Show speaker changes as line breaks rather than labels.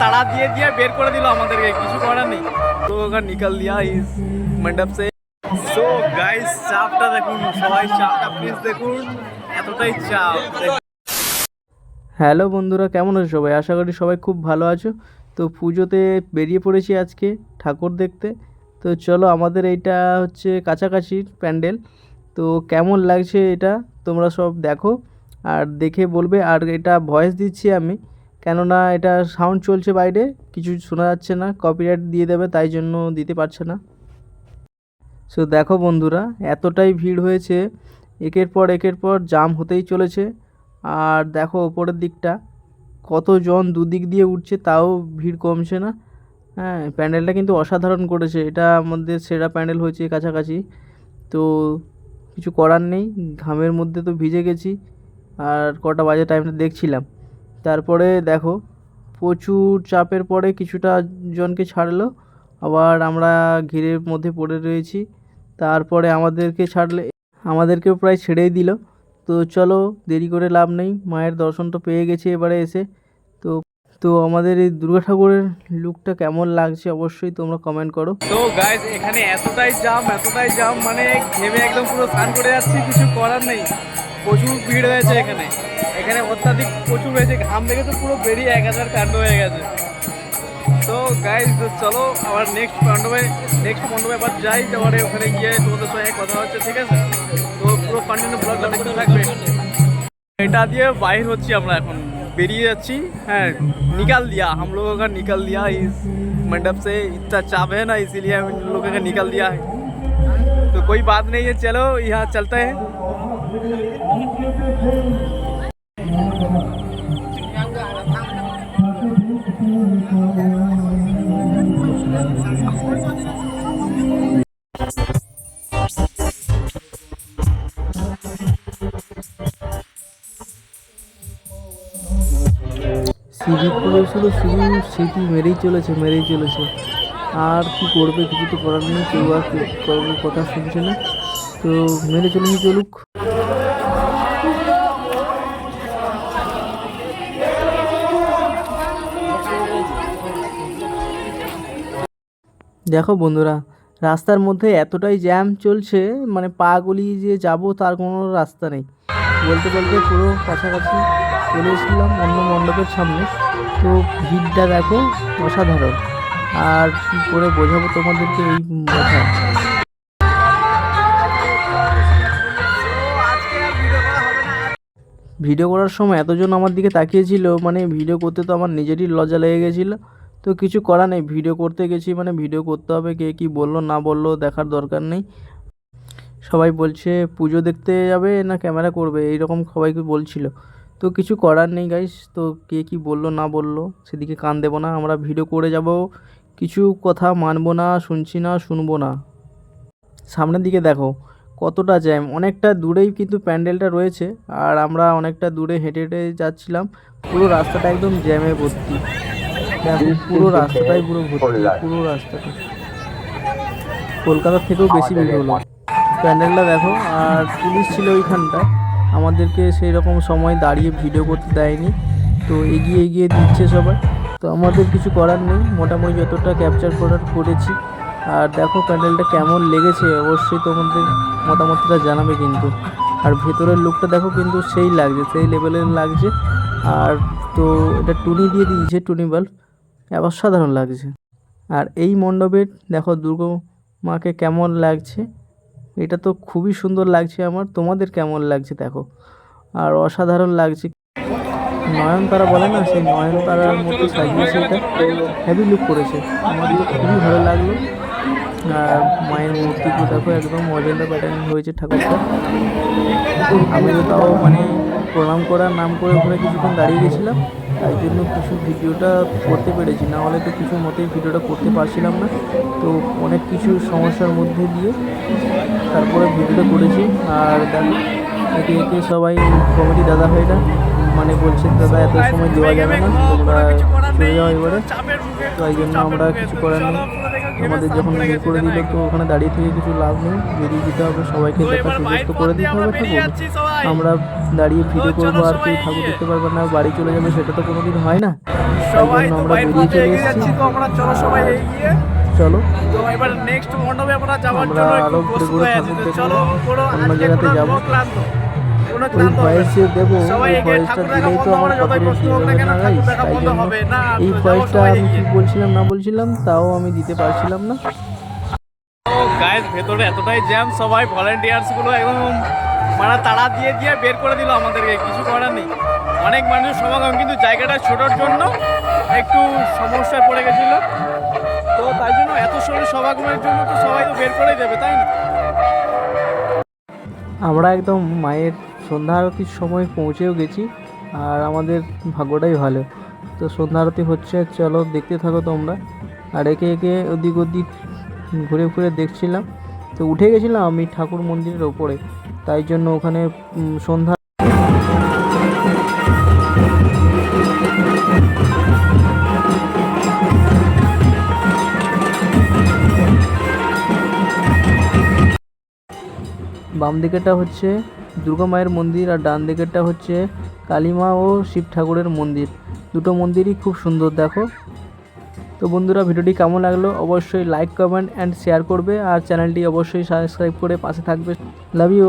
তাড়া দিয়ে দিয়ে বের করে দিল আমাদেরকে, কিছু করার নেই। তো ওখানে নিকাল দিয়া ইস মণ্ডপ সে সো গাইস চাপটা দেখুন, সবাই চাপটা প্লিজ দেখুন, এতটাই চাপ। হ্যালো বন্ধুরা, কেমন আছো সবাই? আশা করি সবাই খুব ভালো আছো। তো পুজোতে বেরিয়ে পড়েছি আজকে ঠাকুর দেখতে। তো চলো, আমাদের এইটা হচ্ছে কাছাকাছি প্যান্ডেল। তো কেমন লাগছে এটা? তোমরা সব দেখো। আর দেখে বলবে, আর এটা ভয়েস দিচ্ছি আমি। কেননা এটা সাউন্ড চলছে বাইরে, কিছু শোনা যাচ্ছে না কপিরাইট দিয়ে দেবে, তাই জন্য দিতে পারছে না। সো দেখো বন্ধুরা, এতটাই ভিড় হয়েছে, একের পর একের পর জাম হতেই চলেছে। আর দেখো ওপরের দিকটা, কতজন দুদিক দিয়ে উঠছে তাও ভিড় কমছে না। হ্যাঁ প্যান্ডেলটা কিন্তু অসাধারণ করেছে, এটা আমাদের সেরা প্যান্ডেল হয়েছে কাছাকাছি। তো কিছু করার নেই, ঘামের মধ্যে তো ভিজে গেছি, আর কটা বাজে টাইমটা দেখছিলাম। তারপরে দেখো, প্রচুর চাপের পরে কিছুটা জনকে ছাড়লো, আবার আমরা ঘিরের মধ্যে পড়ে রয়েছি। তারপরে আমাদেরকে ছাড়লে, আমাদেরকেও প্রায় ছেড়েই দিল। তো চলো, দেরি করে লাভ নেই, মায়ের দর্শন তো পেয়ে গেছে এবারে এসে। তো তো আমাদের এই দুর্গা ঠাকুরের লুকটা কেমন লাগছে অবশ্যই তোমরা কমেন্ট করো। তো গাইজ এখানে এতটাই জাম এতটাই জাম মানে ঘেমে একদম পুরো স্নান করে যাচ্ছি, কিছু করার নেই। প্রচুর ভিড় হয়েছে এখানে এখানে অত্যাধিক প্রচুর হয়েছে ঘাম দেখে তো পুরো বেরিয়ে এক হাজার কাণ্ড হয়ে গেছে তো গাইজ চলো আবার নেক্সট মণ্ডপে নেক্সট মণ্ডপে আবার যাই তারপরে ওখানে গিয়ে তোমাদের সঙ্গে কথা হচ্ছে ঠিক আছে তো পুরো কন্টিনিউ ব্লগটা দেখতে থাকবে এটা দিয়ে বাইর হচ্ছি আমরা এখন বেরিয়ে যাচ্ছি হ্যাঁ निकाल दिया हम लोगों का निकल दिया इस मंडप से इतना चाप है ना इसीलिए हम इन लोगों का निकल दिया है तो कोई बात नहीं है चलो यहाँ चलते हैं সিঁড়ি শুধু মেরেই চলেছে মেরেই চলেছে। আর কি করবে, কিছু তো করার নেই, কেউ আর করবে কথা শুনছে না। তো মেনে চলেছে চলুক। দেখো বন্ধুরা, রাস্তার মধ্যে এতটাই জ্যাম চলছে মানে পা গলিয়ে যে যাব তার কোনো রাস্তা নেই। বলতে বলতে পুরো কাছাকাছি চলে এসেছিলাম অন্য মণ্ডপের সামনে। তো ভিড়টা দেখো অসাধারণ। আর কি করে বোঝাবো তোমাদেরকে এই কথা ভিডিও করার সময় এতজন আমার দিকে তাকিয়েছিল মানে ভিডিও করতে তো আমার নিজেরই লজ্জা লেগে গেছিল। তো কিছু করা নেই, ভিডিও করতে গেছি মানে ভিডিও করতে হবে, কে কী বলল, না বলল দেখার দরকার নেই। সবাই বলছে, পুজো দেখতে যাবে না ক্যামেরা করবে? এইরকম সবাইকে বলছিল। তো কিছু করার নেই গাইস তো কে কী বলল, না বলল, সেদিকে কান দেবো না, আমরা ভিডিও করে যাব। কিছু কথা মানবো না, শুনছি না, শুনব না। সামনের দিকে দেখো কতটা জ্যাম? অনেকটা দূরেই কিন্তু প্যান্ডেলটা রয়েছে আর আমরা অনেকটা দূরে হেঁটে হেঁটে যাচ্ছিলাম। পুরো রাস্তাটা একদম জ্যামে ভর্তি। পুরো রাস্তাটাই পুরো ভর্তি, পুরো রাস্তাটা। কলকাতার থেকেও বেশি ভিড় হলো। প্যান্ডেলটা দেখো, আর পুলিশ ছিল ওইখানটা। আমাদেরকে সেই রকম সময় দাঁড়িয়ে ভিডিও করতে দেয়নি। তো এগিয়ে এগিয়ে দিচ্ছে সবাই। তো আমাদের কিছু করার নেই। মোটামুটি যতটা ক্যাপচার করার করেছি। আর দেখো প্যান্ডেলটা কেমন লেগেছে, অবশ্যই তোমাদের মতামতটা জানাবে কিন্তু। আর ভেতরের লুকটা দেখো কিন্তু সেই লাগছে, সেই লেভেলের লাগছে। আর তো এটা টুনি দিয়ে দিয়েছে, টুনি বাল্ব অসাধারণ লাগছে। আর এই মণ্ডপের দেখো দুর্গা মাকে কেমন লাগছে, এটা তো খুবই সুন্দর লাগছে আমার, তোমাদের কেমন লাগছে দেখো। আর অসাধারণ লাগছে। নয়নতারা বলে না, সেই নয়নতারার মতো সাজিয়েছে এটা হেভি লুক করেছে। আমার খুবই ভালো লাগল। মায়ের মূর্তিগুলো দেখো, একদম মজেন্ডা প্যাটার্ন হয়েছে ঠাকুরটা। আমি তো তাও মানে প্রণাম করার নাম করে ওখানে কিছুক্ষণ দাঁড়িয়ে গেছিলাম। তাই জন্য কিছু ভিডিওটা করতে পেরেছি। না হলে তো কিছু মতেই ভিডিওটা করতে পারছিলাম না। তো অনেক কিছু সমস্যার মধ্যে দিয়ে তারপরে ভিডিওটা করেছি। আর দেখো, একে একে সবাই কমেডি দাদা ভাইরা মানে বলছেন, দাদা, এত সময় দেওয়া যাবে না। তোমরা চলে যাও এবারে। তো এই জন্য আমরা কিছু করার নেই। আমাদের যখন ইয়ে করে দিল তো ওখানে দাঁড়িয়ে থেকে কিছু লাভ নেই বেরিয়ে দিতে হবে সবাইকে দেখা সুযোগ তো করে দিতে হবে ঠাকুর। আমরা দাঁড়িয়ে ভিডিও
চলো
করব আর কেউ ঠাকুর দেখতে পারবে না বাড়ি চলে যাবে সেটা তো কোনো কোনোদিন হয় না।
সবাই
আমরা বেরিয়ে চলে এসেছি।
তো আমরা চলো সবাই এগিয়ে।
চলো।
এবার নেক্সট মণ্ডপে আমরা আরও
ঘুরে ঘুরে ঠাকুর দেখব। অন্য জায়গাতে যাব। ওই
না।
দেবো ওই ভয়েসটা দিলেই তো আমার কপিরাইট দিয়ে
হোক না
দেবে
কেন,
না
ঠাকুর
guys,
দেখা
তাই জন্য এই ভয়েসটা আমি
এগিয়ে।
বলছিলাম না বলছিলাম তাও আমি দিতে পারছিলাম না।
গাইস ভেতরে এতটাই জ্যাম সবাই ভলেন্টিয়ার্সগুলো একদম মানে তাড়া দিয়ে দিয়ে বের করে দিল আমাদেরকে কিছু করার নেই। অনেক মানুষ সমাগম কিন্তু জায়গাটা ছোটোর জন্য একটু সমস্যায় পড়ে গেছিল। তো তাই জন্য এত সরু সমাগমের জন্য তো সবাই তো বের করে দেবে তাই না?
আমরা একদম মায়ের সন্ধ্যা আরতির সময় পৌঁছেও গেছি, আর আমাদের ভাগ্যটাই ভালো। তো সন্ধ্যা আরতি হচ্ছে, চলো দেখতে থাকো তোমরা। আর একে একে ওদিক ওদিক ঘুরে ঘুরে দেখছিলাম। তো উঠে গেছিলাম আমি ঠাকুর মন্দিরের ওপরে, তাই জন্য ওখানে সন্ধ্যা বাম দিকেরটা হচ্ছে দুর্গা মায়ের মন্দির আর ডান দিকেরটা হচ্ছে কালীমা ও শিব ঠাকুরের মন্দির। দুটো মন্দিরই খুব সুন্দর, দেখো। তো বন্ধুরা, ভিডিওটি কেমন লাগল অবশ্যই লাইক কমেন্ট অ্যান্ড শেয়ার করবে আর চ্যানেলটি অবশ্যই সাবস্ক্রাইব করে পাশে থাকবে। Love you